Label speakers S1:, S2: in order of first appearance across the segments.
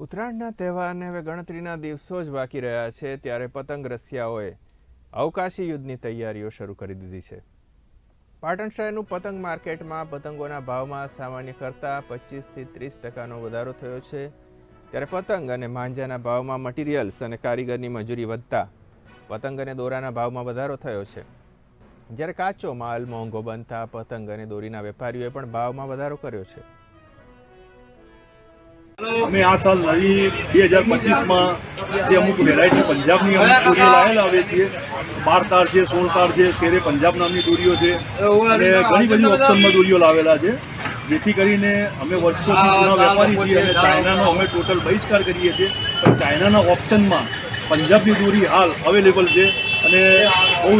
S1: ઉત્તરાયણના તહેવારને હવે ગણતરીના દિવસો જ બાકી રહ્યા છે ત્યારે પતંગ રસિયાઓએ અવકાશી યુદ્ધની તૈયારીઓ શરૂ કરી દીધી છે. પાટણ શહેરનું પતંગ માર્કેટમાં પતંગોના ભાવમાં સામાન્ય કરતાં પચીસથી ત્રીસ ટકાનો વધારો થયો છે. ત્યારે પતંગ અને માંજાના ભાવમાં મટીરિયલ્સ અને કારીગરની મજૂરી વધતા પતંગ અને દોરાના ભાવમાં વધારો થયો છે. જ્યારે કાચો માલ મોંઘો બનતા પતંગ અને દોરીના વેપારીઓએ પણ ભાવમાં વધારો કર્યો છે.
S2: અમે આ સાલ નવી બે હજાર પચીસમાં જે અમુક વેરાયટી પંજાબની અમુક દોરીઓ લાવેલા આવે છીએ બાર તાર છે સોળ તાર છે, શેરે પંજાબ નામની દોરીઓ છે. અને ઘણી બધી ઓપ્શનમાં દોરીઓ લાવેલા છે. જેથી કરીને અમે વર્ષોથી જૂના વેપારી છીએ અને ચાઇનાનો અમે ટોટલ બહિષ્કાર કરીએ છીએ. પણ ચાઇનાના ઓપ્શનમાં પંજાબની દોરી હાલ અવેલેબલ છે અને બહુ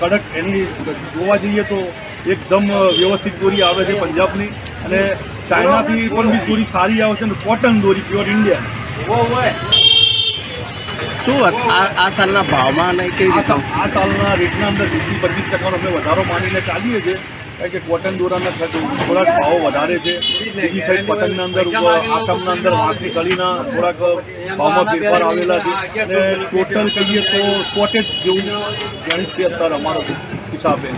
S2: કડક એની જોવા જઈએ તો એકદમ વ્યવસ્થિત દોરી આવે છે પંજાબની. અને ચાઇનાથી પણ બી દોરી સારી આવે છે ને કોટન દોરી પ્યોર ઇન્ડિયા
S3: શું આ આ સાલના ભાવમાં અને કઈ
S2: આ
S3: રીતે
S2: આ સાલના રેટના અંદર વીસથી પચીસ ટકાનો અમે વધારો માનીને ચાલીએ છીએ. કારણ કે કોટન દોરાના થોડાક ભાવો વધારે છે. બીજી સાઈડ પતંગના અંદર આસામના અંદર વાંસની સળીના થોડાક ભાવમાં ફેરફાર આવેલા છે. અને ટોટલ કહીએ તો શોર્ટેજ જેવું ગણિત છે અત્યારે અમારો હિસાબે.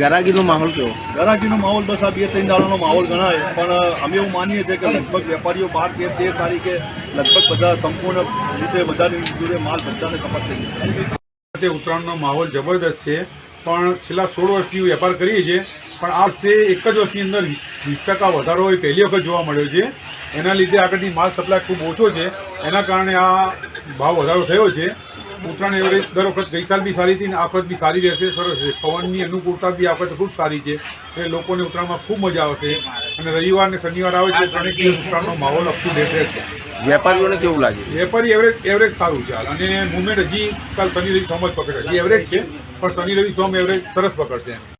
S3: ગરાગીનો માહોલ કેવો?
S2: ગરાગીનો માહોલ બસ આ બે ત્રણ દાડાનો માહોલ ગણાય. પણ અમે એવું માનીએ છીએ કે લગભગ વેપારીઓ બાર તેર તેર તારીખે લગભગ બધા સંપૂર્ણ રીતે બધાની જોડે માલ બધાને કપાત થઈ જશે.
S4: ઉત્તરાયણનો માહોલ જબરદસ્ત છે. પણ છેલ્લા સોળ વર્ષથી વેપાર કરીએ છીએ. પણ આ વર્ષે એક જ વર્ષની અંદર વીસ વીસ ટકા વધારો એ પહેલી વખત જોવા મળ્યો છે. એના લીધે આગળની માલ સપ્લાય ખૂબ ઓછો છે. એના કારણે આ ભાવ વધારો થયો છે. ઉત્તરાયણ એવરેજ દર વખત ગઈ સાલ બી સારી હતી ને આ વખત બી સારી રહેશે સરસ છે. પવનની અનુકૂળતા બી આ વખત ખૂબ સારી છે. એટલે લોકોને ઉત્તરાયણમાં ખૂબ મજા આવશે. અને રવિવાર ને શનિવાર આવે છે ત્રણેક દિવસ ઉત્તરાયણનો માહોલ અપ ટુ ડેટ રહેશે.
S3: વેપારીઓને કેવું લાગે?
S4: વેપારી એવરેજ એવરેજ સારું છે હાલ. અને મુવમેન્ટ હજી કાલ શનિ રવિ સોમ જ પકડે હજી એવરેજ છે પણ શનિ રવિ સોમ એવરેજ સરસ પકડશે.